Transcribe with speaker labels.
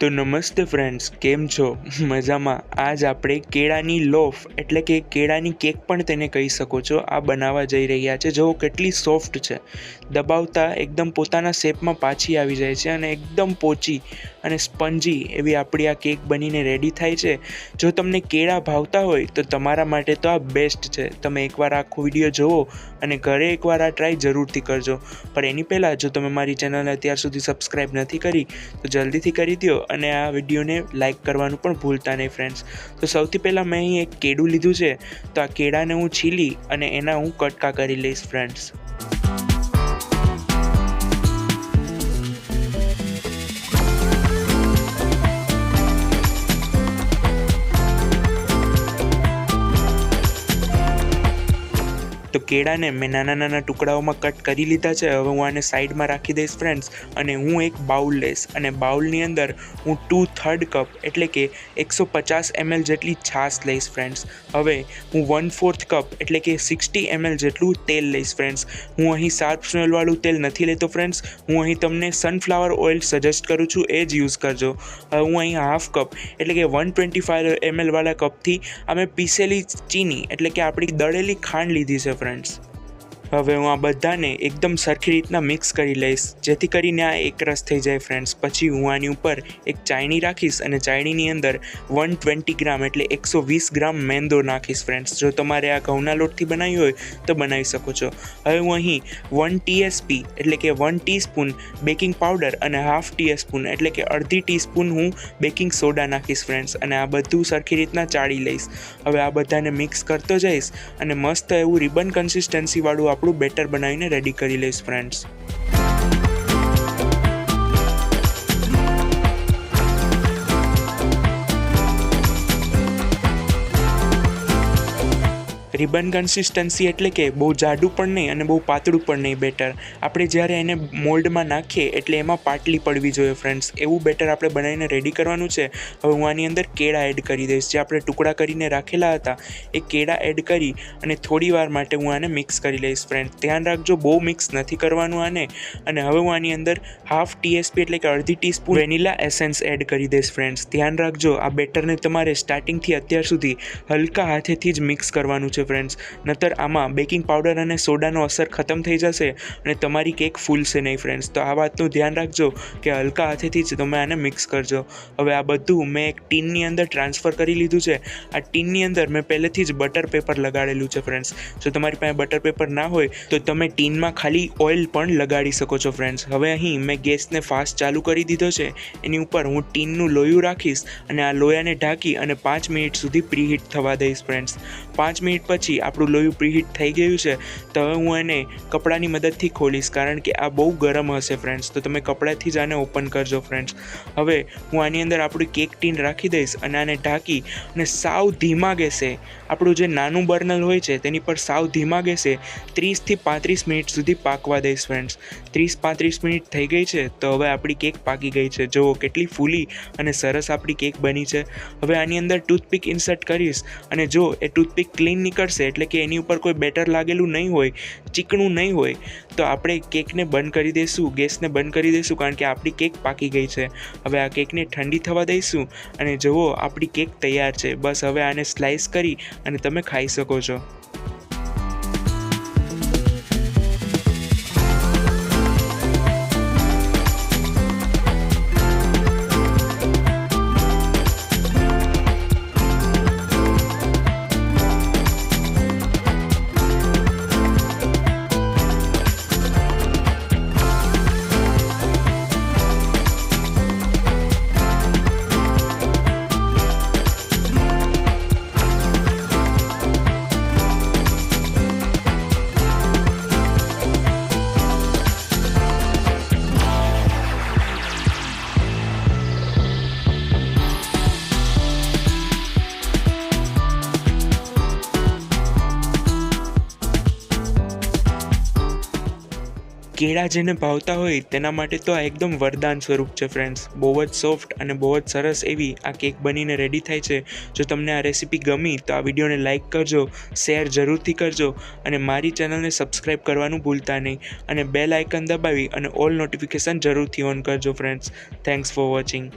Speaker 1: તો નમસ્તે ફ્રેન્ડ્સ કેમ છો? મજામાં. આજ આપણે કેળાની લોફ એટલે કે કેળાની કેક પણ તેને કહી શકો છો, આ બનાવવા જઈ રહ્યા છે. જો કેટલી સોફ્ટ છે. દબાવતા એકદમ પોતાના શેપમાં પાછી આવી જાય છે અને એકદમ પોચી અને સ્પંજી એવી આપણી આ કેક બનીને રેડી થાય છે. જો તમને કેળા ભાવતા હોય, તો તમારા માટે તો આ બેસ્ટ છે. તમે એકવાર આખો વીડિયો જુઓ અને ઘરે એકવાર આ ટ્રાય જરૂરથી કરજો. પણ એની પહેલાં, જો તમે મારી ચેનલને અત્યાર સુધી સબસ્ક્રાઈબ નથી કરી, તો જલ્દીથી કરી દો અને આ વિડીયોને લાઇક કરવાનું પણ ભૂલતા નહીં ફ્રેન્ડ્સ તો સૌથી પહેલાં મેં અહીં એક કેળું લીધું છે. તો આ કેળાને હું છીલી અને એના હું કટકા કરી લઈશ ફ્રેન્ડ્સ તો કેળાને મેં નાના નાના ટુકડાઓમાં કટ કરી લીધા છે. હવે હું આને સાઈડમાં રાખી દઈશ ફ્રેન્ડ્સ અને હું એક બાઉલ લઈશ. અને બાઉલની અંદર હું ટુ થર્ડ કપ એટલે કે એકસો પચાસ એમએલ જેટલી છાશ લઈશ ફ્રેન્ડ્સ હવે હું વન ફોર્થ કપ એટલે કે સિક્સટી એમએલ જેટલું તેલ લઈશ ફ્રેન્ડ્સ હું અહીં શાર્પ સ્મેલવાળું તેલ નથી લેતો ફ્રેન્ડ્સ હું અહીં તમને સનફ્લાવર ઓઇલ સજેસ્ટ કરું છું, એ જ યુઝ કરજો. હવે હું અહીં હાફ કપ એટલે કે વન ટ્વેન્ટી ફાઈવ એમએલવાળા કપથી અમે પીસેલી ચીની એટલે કે આપણી દળેલી ખાંડ લીધી છે ફ્રેન્ડ્સ હવે હું આ બધાને એકદમ સરખી રીતના મિક્સ કરી લઈશ. જેથી કરીને આ એકરસ થઈ જાય ફ્રેન્ડ્સ પછી હું આની ઉપર એક ચાયણી રાખીશ અને ચાયણીની અંદર વન ટ્વેન્ટી ગ્રામ એટલે એકસો વીસ ગ્રામ મેંદો નાખીશ ફ્રેન્ડ્સ જો તમારે આ ઘઉંના લોટથી બનાવી હોય તો બનાવી શકો છો. હવે હું અહીં વન ટીએસપી એટલે કે વન ટીસ્પૂન બેકિંગ પાવડર અને હાફ ટીસ્પૂન એટલે કે અડધી ટીસ્પૂન હું બેકિંગ સોડા નાખીશ ફ્રેન્ડ્સ અને આ બધું સરખી રીતના ચાળી લઈશ. હવે આ બધાને મિક્સ કરતો જઈશ અને મસ્ત એવું રિબન કન્સિસ્ટન્સીવાળું આપણું બેટર બનાવીને રેડી કરી લઈશ ફ્રેન્ડ્સ રિબન કન્સિસ્ટન્સી એટલે કે બહુ જાડું પણ નહીં અને બહુ પાતળું પણ નહીં બેટર આપણે જ્યારે એને મોલ્ડમાં નાખીએ એટલે એમાં પાટલી પડવી જોઈએ ફ્રેન્ડ્સ એવું બેટર આપણે બનાવીને રેડી કરવાનું છે. હવે હું આની અંદર કેળા એડ કરી દઈશ. જે આપણે ટુકડા કરીને રાખેલા હતા, એ કેળા એડ કરી અને થોડી વાર માટે હું આને મિક્સ કરી લઈશ ફ્રેન્ડ ધ્યાન રાખજો, બહુ મિક્સ નથી કરવાનું આને. અને હવે હું આની અંદર હાફ ટીએસપી એટલે કે અડધી ટીસ્પૂન વેનિલા એસેન્સ એડ કરી દઈશ ફ્રેન્ડ્સ ધ્યાન રાખજો, આ બેટરને તમારે સ્ટાર્ટિંગથી અત્યાર સુધી હલકા હાથેથી જ મિક્સ કરવાનું છે ફ્રેન્ડ્સ નતર આમાં બેકિંગ પાવડર અને સોડાનો અસર ખતમ થઈ જશે અને તમારી કેક ફૂલશે નહીં ફ્રેન્ડ્સ તો આ વાતનું ધ્યાન રાખજો કે હલકા હાથેથી જ તમે આને મિક્સ કરજો. હવે આ બધું મેં એક ટીનની અંદર ટ્રાન્સફર કરી લીધું છે. આ ટીનની અંદર મેં પહેલેથી જ બટર પેપર લગાડેલું છે ફ્રેન્ડ્સ જો તમારી પાસે બટર પેપર ના હોય, તો તમે ટીનમાં ખાલી ઓઇલ પણ લગાડી શકો છો ફ્રેન્ડ્સ હવે અહીં મેં ગેસને ફાસ્ટ ચાલુ કરી દીધો છે. એની ઉપર હું ટીનનું લોયું રાખીશ અને આ લોયાને ઢાંકી અને પાંચ મિનિટ સુધી પ્રીહીટ થવા દઈશ ફ્રેન્ડ્સ પાંચ મિનિટ પછી આપણું લોહી પ્રીહીટ થઈ ગયું છે, તો હવે હું એને કપડાની મદદથી ખોલીશ, કારણ કે આ બહુ ગરમ હશે ફ્રેન્ડ્સ તો તમે કપડાથી જ આને ઓપન કરજો ફ્રેન્ડ્સ હવે હું આની અંદર આપણી કેક ટીન રાખી દઈશ અને આને ઢાંકી અને સાવ ધીમા ગેસે આપણું જે નાનું બર્નલ હોય છે, તેની પર સાવ ધીમા ગેસે ત્રીસથી પાંત્રીસ મિનિટ સુધી પાકવા દઈશ ફ્રેન્ડ્સ ત્રીસ, પાંત્રીસ મિનિટ થઈ ગઈ છે, તો હવે આપણી કેક પાકી ગઈ છે. જુઓ કેટલી ફૂલી અને સરસ આપણી કેક બની છે. હવે આની અંદર ટૂથપીક ઇન્સર્ટ કરીશ અને જો એ ટૂથપીક ક્લીન નીકળશે એટલે કે એની ઉપર કોઈ બેટર લાગેલું નહીં હોય, ચીકણું નહીં હોય, તો આપણે કેકને બંધ કરી દઈશું, ગેસને બંધ કરી દઈશું, કારણ કે આપણી કેક પાકી ગઈ છે. હવે આ કેકને ઠંડી થવા દઈશું અને જુઓ આપણી કેક તૈયાર છે. બસ હવે આને સ્લાઇસ કરી અને તમે ખાઈ શકો છો. કેળા જેને ભાવતા હોય તેના માટે તો આ એકદમ વરદાન સ્વરૂપ છે ફ્રેન્ડ્સ બહુ જ સોફ્ટ અને બહુ જ સરસ એવી આ કેક બનીને રેડી થાય છે. જો તમને આ રેસીપી ગમી, તો આ વિડીયોને લાઇક કરજો શેર જરૂરથી કરજો અને મારી ચેનલને સબસ્ક્રાઈબ કરવાનું ભૂલતા નહીં. અને બેલ આઇકન દબાવી અને ઓલ નોટિફિકેશન જરૂરથી ઓન કરજો ફ્રેન્ડ્સ થેન્ક્સ ફોર વોચિંગ